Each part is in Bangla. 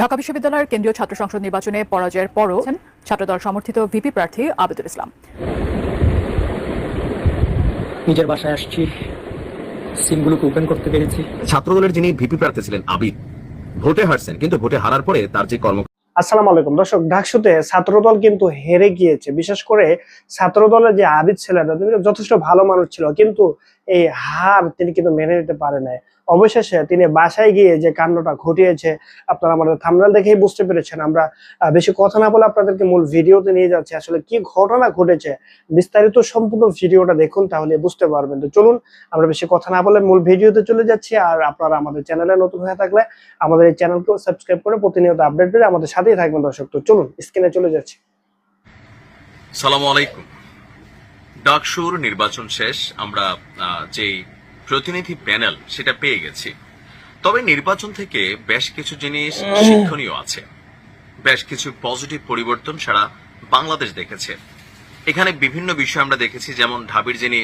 ঢাকা বিশ্ববিদ্যালয়ের কেন্দ্রীয় ছাত্র সংসদ নির্বাচনে পরাজয়ের পরও ছাত্রদল সমর্থিত ভিপি প্রার্থী আবেদুল ইসলাম। নিজের বাসায় আসছি সিমগুলোকে ওপেন করতে পেরেছি। ছাত্রদলের যিনি ভিপি প্রার্থী ছিলেন আবিদ ভোটে হারছেন কিন্তু ভোটে হারার পরে তার যে কর্ম আসসালামু আলাইকুম। দর্শক ঢাকসুতে ছাত্রদল কিন্তু হেরে গিয়েছে। বিশেষ করে ছাত্রদলের যে আবিদ ছিলেন তিনি যথেষ্ট ভালো মানুষ ছিল। কিন্তু এই হার তিনি কিন্তু মেনে নিতে পারে নাই। অবশেষে তিনি বাসায় গিয়ে যে কাণ্ডটা ঘটিয়েছে, আপনারা আমাদের থামনাল দেখেই বুঝতে পেরেছেন। আমরা বেশি কথা না বলে আপনাদেরকে মূল ভিডিওতে নিয়ে যাচ্ছি। আসলে কি ঘটনা ঘটেছে, বিস্তারিত সম্পূর্ণ ভিডিওটা দেখুন তাহলে বুঝতে পারবেন। তো চলুন, আমরা বেশি কথা না বলে মূল ভিডিওতে চলে যাচ্ছি। আর আপনারা আমাদের চ্যানেলে নতুন হয়ে থাকলে আমাদের এই চ্যানেলকেও সাবস্ক্রাইব করে প্রতিনিয়ত আপডেট পেতে আমাদের সাথেই থাকবেন দর্শক। তো চলুন স্ক্রিনে চলে যাচ্ছি। সালাম আলাইকুম। ডাকসুর নির্বাচন শেষ, আমরা যেই প্রতিনিধি প্যানেল, সেটা পেয়ে গেছি। তবে নির্বাচন থেকে বেশ কিছু জিনিস শিক্ষণীয় আছে। বেশ কিছু পজিটিভ পরিবর্তন সারা বাংলাদেশ দেখেছে। এখানে বিভিন্ন বিষয় আমরা দেখেছি, যেমন ঢাবির যিনি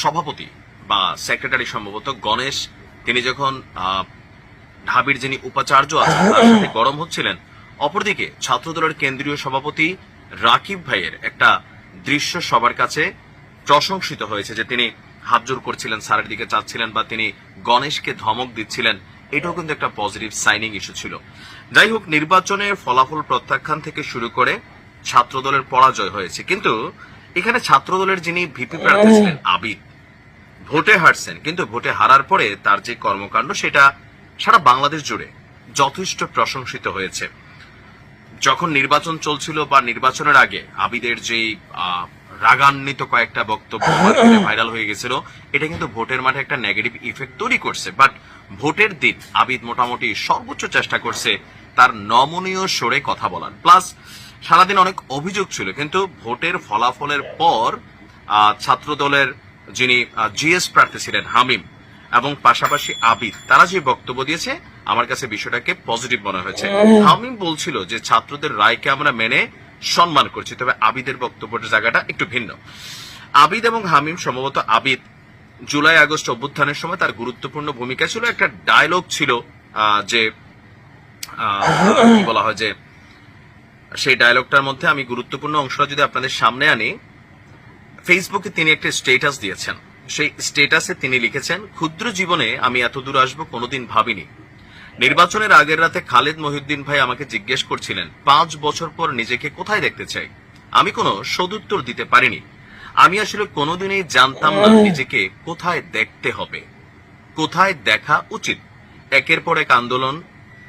সভাপতি বা সেক্রেটারি সম্ভবত গণেশ, তিনি যখন ঢাবির যিনি উপাচার্য আছেন, তার সাথে গরম হচ্ছিলেন, অপরদিকে ছাত্রদলের কেন্দ্রীয় সভাপতি রাকিব ভাইয়ের একটা দৃশ্য সবার কাছে প্রশংসিত হয়েছে যে তিনি হাত জোর করছিলেন স্যারের দিকে চাচ্ছিলেন বা তিনি গণেশকে ধমক দিচ্ছিলেন। এটাও কিন্তু একটা পজিটিভ সাইনিং ইস্যু ছিল। যাই হোক নির্বাচনের ফলাফল প্রত্যাখ্যান থেকে শুরু করে ছাত্রদলের পরাজয় হয়েছে। কিন্তু এখানে ছাত্রদলের যিনি ভিপি প্রার্থী ছিলেন আবিদ ভোটে হারছেন। কিন্তু ভোটে হারার পরে তার যে কর্মকাণ্ড সেটা সারা বাংলাদেশ জুড়ে যথেষ্ট প্রশংসিত হয়েছে। যখন নির্বাচন চলছিল বা নির্বাচনের আগে আবিদের যে আহ, রাগান্বিত কয়েকটা বক্তব্য ভাইরাল হয়ে গেছিল এটা কিন্তু ভোটের মাঠে একটা নেগেটিভ ইফেক্ট তৈরি করছে। বাট ভোটের দিন আবিদ মোটামুটি সর্বোচ্চ চেষ্টা করছে তার নমনীয় সরে কথা বলার। প্লাস সারাদিন অনেক অভিযোগ ছিল কিন্তু ভোটের ফলাফলের পর আহ, ছাত্রদলের যিনি জিএস প্রার্থী ছিলেন হামিম এবং পাশাপাশি আবিদ, তারা যে বক্তব্য দিয়েছে, আমার কাছে বিষয়টাকে পজিটিভ মনে হয়েছে। হামিম বলছিল যে ছাত্রদের রায়কে আমরা মেনে সম্মান করছি, তবে আবিদের বক্তব্যের জায়গাটা একটু ভিন্ন। আবিদ এবং হামিম সম্ভবত আবিদ জুলাই, আগস্ট অভ্যুত্থানের সময় তার গুরুত্বপূর্ণ ভূমিকা ছিল একটা ডায়লগ ছিল যে বলা হয় যে, সেই ডায়লগটার মধ্যে আমি গুরুত্বপূর্ণ অংশটা যদি আপনাদের সামনে আনি ফেসবুকে তিনি একটা স্টেটাস দিয়েছেন। সেই স্টেটাসে তিনি লিখেছেন ক্ষুদ্র জীবনে আমি এত দূর আসব কোনোদিন ভাবিনি। নির্বাচনের আগের রাতে খালেদ মহিউদ্দিন ভাই আমাকে জিজ্ঞেস করছিলেন পাঁচ বছর পর নিজেকে কোথায় দেখতে চাই? আমি কোনো সদুত্তর দিতে পারিনি। আমি আসলে কোনোদিনই জানতাম না নিজেকে কোথায় দেখতে হবে। কোথায় দেখা উচিত? একের পর এক আন্দোলন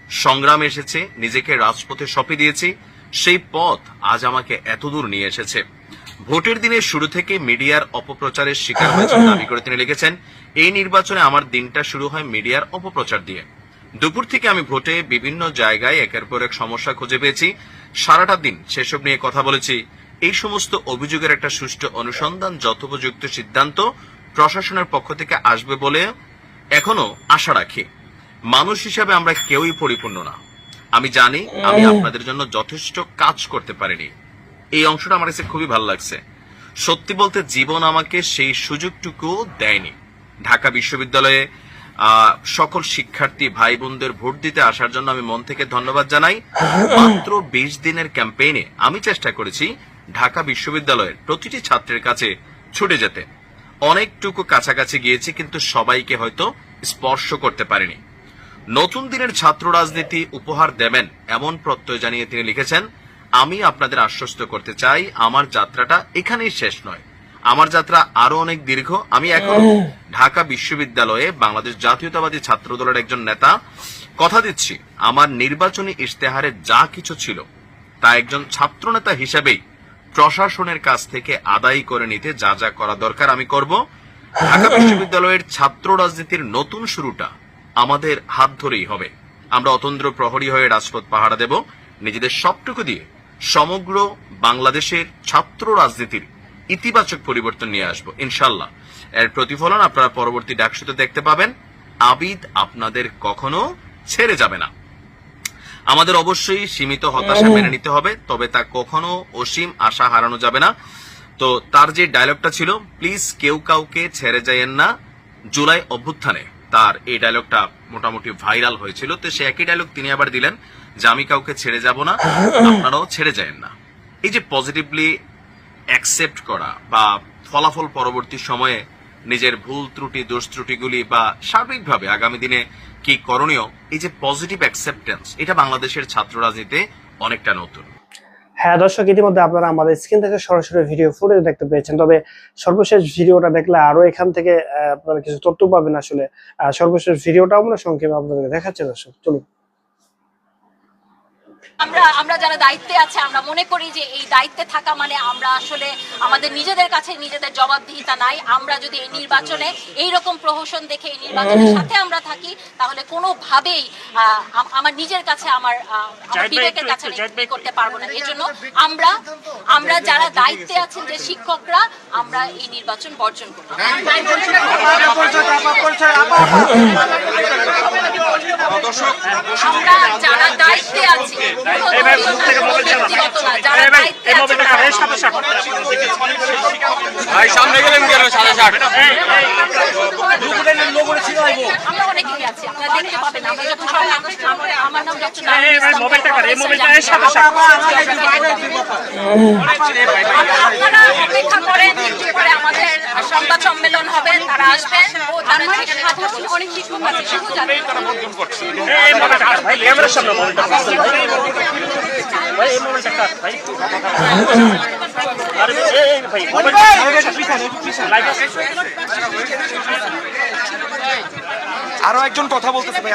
সংগ্রাম এসেছে নিজেকে রাজপথে সঁপে দিয়েছি। সেই পথ আজ আমাকে এতদূর নিয়ে এসেছে। ভোটের দিনের শুরু থেকে মিডিয়ার অপপ্রচারের শিকার হয়েছে দাবি করে তিনি লিখেছেন এই নির্বাচনে আমার দিনটা শুরু হয় মিডিয়ার অপপ্রচার দিয়ে। দুপুর থেকে আমি ভোটে বিভিন্ন জায়গায় একের পর এক সমস্যা খুঁজে পেয়েছি। সারাটা দিন সেসব নিয়ে কথা বলেছি। এই সমস্ত অভিযোগের একটা সুষ্ঠু অনুসন্ধান যথোপযুক্ত সিদ্ধান্ত প্রশাসনের পক্ষ থেকে আসবে বলে এখনও আশা রাখি। মানুষ হিসাবে আমরা কেউই পরিপূর্ণ না। আমি জানি আমি আপনাদের জন্য যথেষ্ট কাজ করতে পারিনি। এই অংশটা আমার কাছে খুবই ভালো লাগছে। সত্যি বলতে জীবন আমাকে সেই সুযোগটুকু দেয়নি। ঢাকা বিশ্ববিদ্যালয়ে সকল শিক্ষার্থী ভাই বোনদের ভোট দিতে আসার জন্য আমি মন থেকে ধন্যবাদ জানাই। মাত্র বিশ দিনের ক্যাম্পেইনে আমি চেষ্টা করেছি ঢাকা বিশ্ববিদ্যালয়ের প্রতিটি ছাত্রের কাছে ছুটে যেতে। অনেকটুকু কাছাকাছি গিয়েছি, কিন্তু সবাইকে হয়তো স্পর্শ করতে পারিনি। নতুন দিনের ছাত্র রাজনীতি উপহার দেবেন এমন প্রত্যয় জানিয়ে তিনি লিখেছেন আমি আপনাদের আশ্বস্ত করতে চাই আমার যাত্রাটা এখানেই শেষ নয়। আমার যাত্রা আরও অনেক দীর্ঘ। আমি এখন ঢাকা বিশ্ববিদ্যালয়ে বাংলাদেশ জাতীয়তাবাদী ছাত্র দলের একজন নেতা। কথা দিচ্ছি আমার নির্বাচনী ইশতেহারে যা কিছু ছিল তা একজন ছাত্রনেতা হিসেবেই প্রশাসনের কাছ থেকে আদায় করে নিতে যা যা করা দরকার আমি করব। ঢাকা বিশ্ববিদ্যালয়ের ছাত্র রাজনীতির নতুন শুরুটা আমাদের হাত ধরেই হবে। আমরা অতন্দ্র প্রহরী হয়ে রাজপথ পাহারা দেব। নিজেদের সবটুকু দিয়ে সমগ্র বাংলাদেশের ছাত্র রাজনীতির ইতিবাচক পরিবর্তন নিয়ে আসব ইনশাল্লাহ। এর প্রতিফলন আপনারা পরবর্তী ডাকসুতে দেখতে পাবেন। আবিদ আপনাদের কখনো ছেড়ে যাবে না। আমাদের অবশ্যই সীমিত হতাশা মেনে নিতে হবে তবে তা কখনো অসীম আশা হারানো যাবে না। তো তার যে ডায়লগটা ছিল প্লিজ কেউ কাউকে ছেড়ে যাইয়েন না। জুলাই অভ্যুত্থানে তার এই ডায়লগটা মোটামুটি ভাইরাল হয়েছিল। তো সে একই ডায়লগ তিনি আবার দিলেন যে আমি কাউকে ছেড়ে যাব না, আপনারাও ছেড়ে যায়েন না। এই যে পজিটিভলি অ্যাকসেপ্ট করা বা ফলাফল পরবর্তী সময়ে নিজের ভুল ত্রুটি, দোষ ত্রুটিগুলি বা সার্বিকভাবে আগামী দিনে কি করণীয়, এই যে পজিটিভ অ্যাকসেপ্টেন্স এটা বাংলাদেশের ছাত্র রাজনীতিতে অনেকটা নতুন। হ্যাঁ দর্শক, ইতিমধ্যে আপনারা আমাদের স্ক্রিন থেকে সরাসরি ভিডিও ফুটেজ দেখতে পেয়েছেন। তবে সর্বশেষ ভিডিওটা দেখলে আরও এখান থেকে আপনারা কিছু তথ্য পাবেন আসলে। সর্বশেষ ভিডিওটা আমরা সংক্ষেপে আপনাদেরকে দেখাচ্ছি, দর্শক, চলুন। আমরা আমরা যারা দায়িত্বে আছে আমরা মনে করি যে এই দায়িত্বে থাকা মানে আমরা আসলে আমাদের নিজেদের কাছে নিজেদের জবাবদিহিতা নাই। আমরা যদি এই নির্বাচনে এই রকম প্রহসন দেখে এই নির্বাচনের সাথে আমরা থাকি তাহলে কোনোভাবেই আমার নিজের কাছে আমার বিবেকের কাছে করতে পারব না। এই জন্য আমরা আমরা যারা দায়িত্বে আছেন যে শিক্ষকরা আমরা এই নির্বাচন বর্জন করব। আমরা যারা দায়িত্বে আছি কোনো ব্যক্তিগত না, যারা দায়িত্বে আছে ভাই সামনে গেলেন কেন সাড়ে ষাট আমরা নাম ডক্টর ইসলাম। আপনারা অপেক্ষা করেন একটু পরে আমাদের সংবাদ সম্মেলন হবে তারা আসবেন ও তারা সেখানে অনেক শিক্ষক আছে সেও জানে আরও একজন কথা বলতেছে ভাই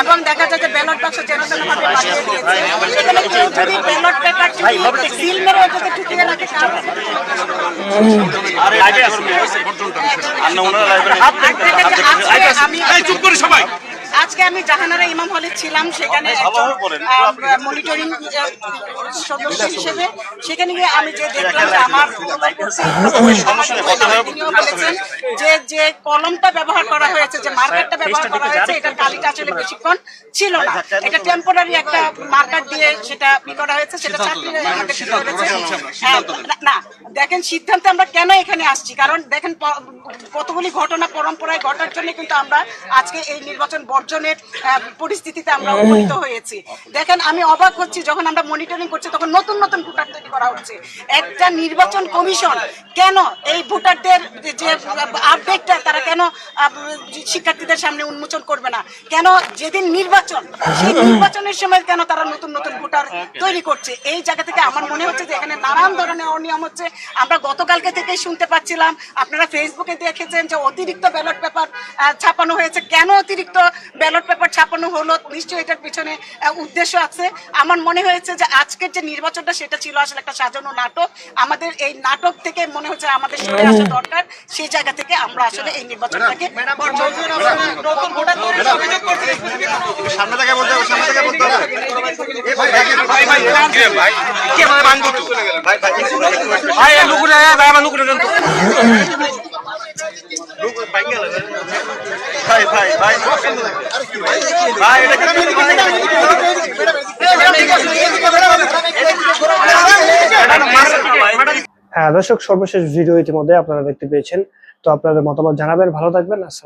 এবং দেখা যায় যে ব্যালট বাক্স এখানে আমি চুপ করে সবাই আজকে আমি জাহানারা ইমাম হলে ছিলাম সেখানে মনিটরিং সদস্য হিসেবে সেখানে গিয়ে আমি যে দেখলাম যে আমার তিনিও বলেছেন যে যে কলমটা ব্যবহার করা হয়েছে যে মার্কারটা ব্যবহার করা হয়েছে এটা কালিটা আসলে বেশিক্ষণ ছিল না। এটা টেম্পোরারি একটা মার্কার দিয়ে সেটা ই করা হয়েছে সেটা ছাত্রীরা। হ্যাঁ, না- দেখেন সিদ্ধান্তে আমরা কেন এখানে আসছি? কারণ দেখেন কতগুলি ঘটনা পরম্পরায় ঘটার জন্য কিন্তু আমরা আজকে এই নির্বাচন বর্জনের আহ, পরিস্থিতিতে আমরা উপনীত হয়েছি। দেখেন আমি অবাক হচ্ছি যখন আমরা মনিটরিং করছি তখন নতুন নতুন ভোটার তৈরি করা হচ্ছে। একটা নির্বাচন কমিশন কেন এই ভোটারদের যে আপডেটটা তারা কেন শিক্ষার্থীদের সামনে উন্মোচন করবে না? কেন যেদিন নির্বাচন সেই নির্বাচনের সময় কেন তারা নতুন নতুন ভোটার তৈরি করছে? এই জায়গা থেকে আমার মনে হচ্ছে যে এখানে নানান ধরনের অনিয়ম হচ্ছে। আমরা গতকালকে থেকে শুনতে পাচ্ছিলাম আপনারা ফেসবুকে দেখেছেন যে অতিরিক্ত ব্যালট পেপার ছাপানো হয়েছে। কেন অতিরিক্ত ব্যালট পেপার ছাপানো হলো নিশ্চয়ই এটার পিছনে উদ্দেশ্য আছে আমার মনে হয়েছে যে আজকের যে নির্বাচনটা সেটা ছিল আসলে একটা সাজানো নাটক আমাদের এই নাটক থেকে মনে হচ্ছে আমাদের সরে আসা দরকার সেই জায়গা থেকে আমরা আসলে এই নির্বাচনটাকে বর্জন সামনে থেকে বলতে হবে সামনে থেকে বলতে হবে ভাই ভাই কে ভাই কে ভাই ভাঙবো তো ভাই ভাই ভাই এ লুকুরে ভাই আমার লুকুরে দেন তো ভাই ভাই ভাই ভাই হ্যাঁ দর্শক সর্বশেষ ভিডিও ইতিমধ্যে আপনারা দেখতে পেয়েছেন। তো আপনাদের মতামত জানাবেন। ভালো থাকবেন।